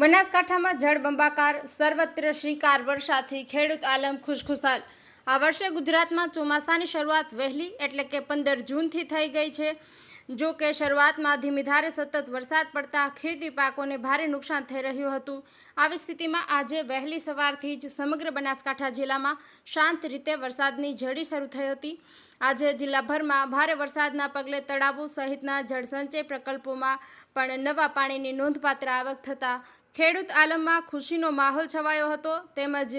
બનાસકાંઠામાં જળબંબાકાર સર્વત્ર શ્રીકાર વર્ષાથી ખેડૂત આલમ ખુશખુશાલ. આ વર્ષે ગુજરાતમાં ચોમાસાની શરૂઆત વહેલી એટલે કે પંદર જૂનથી થઈ ગઈ છે. જો કે શરૂઆતમાં ધીમી ધારે સતત વરસાદ પડતા ખેતી પાકોને ભારે નુકસાન થઈ રહ્યું હતું. આવી સ્થિતિમાં આજે વહેલી સવારથી જ સમગ્ર બનાસકાંઠા જિલ્લામાં શાંત રીતે વરસાદની ઝડી શરૂ થઈ હતી. આજે જિલ્લાભરમાં ભારે વરસાદના પગલે તળાવો સહિતના જળસંચય પ્રકલ્પોમાં પણ નવા પાણીની નોંધપાત્ર આવક થતાં ખેડૂત આલમમાં ખુશીનો માહોલ છવાયો હતો. તેમજ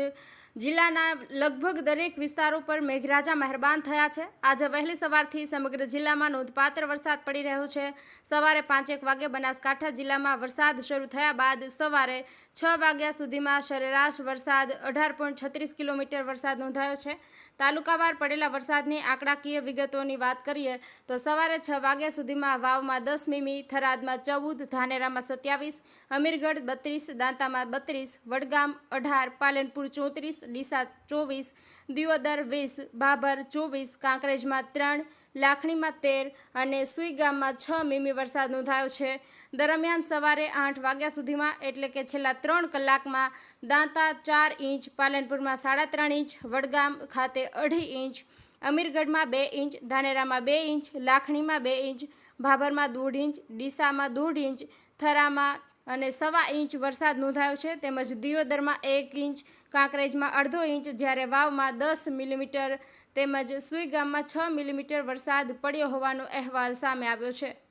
જિલ્લાના લગભગ દરેક વિસ્તારો પર મેઘરાજા મહેરબાન થયા છે. આજે વહેલી સવારથી સમગ્ર જિલ્લામાં નોંધપાત્ર વરસાદ પડી રહ્યો છે. સવારે પાંચેક વાગે બનાસકાંઠા જિલ્લામાં વરસાદ શરૂ થયા બાદ સવારે છ વાગ્યા સુધીમાં સરેરાશ વરસાદ અઢાર પોઈન્ટ છત્રીસ કિલોમીટર વરસાદ નોંધાયો છે. તાલુકાવાર પડેલા વરસાદની આંકડાકીય વિગતોની વાત કરીએ તો સવારે છ વાગ્યા સુધીમાં વાવમાં દસ મીમી, થરાદમાં ચૌદ, ધાનેરામાં સત્યાવીસ, અમીરગઢ બત્રીસ, દાંતામાં બત્રીસ, વડગામ અઢાર, પાલનપુર ચોત્રીસ ડીસા ચોવીસ, દિયોદર વીસ ભાભર ચોવીસ, કાંકરેજમાં ત્રણ, લાખણીમાં તેર અને સુઈગામમાં છ મીમી વરસાદ નોંધાયો છે. દરમિયાન સવારે આઠ વાગ્યા સુધીમાં એટલે કે છેલ્લા ત્રણ કલાકમાં દાંતા ચાર ઇંચ, પાલનપુરમાં સાડા ત્રણ ઇંચ, વડગામ ખાતે અઢી ઇંચ, અમીરગઢમાં બે ઇંચ, ધાનેરામાં બે ઇંચ, લાખણીમાં બે ઇંચ, ભાભરમાં દોઢ ઇંચ, ડીસામાં દોઢ ઇંચ, થરામાં અને સવા ઇંચ વરસાદ નોંધાયો છે. તેમજ દિયોદરમાં એક ઇંચ, કાંકરેજમાં અડધો ઇંચ, જ્યારે વાવમાં દસ મિલીમીટર તેમજ સુઈગામમાં છ મિલીમીટર વરસાદ પડ્યો હોવાનો અહેવાલ સામે આવ્યો છે.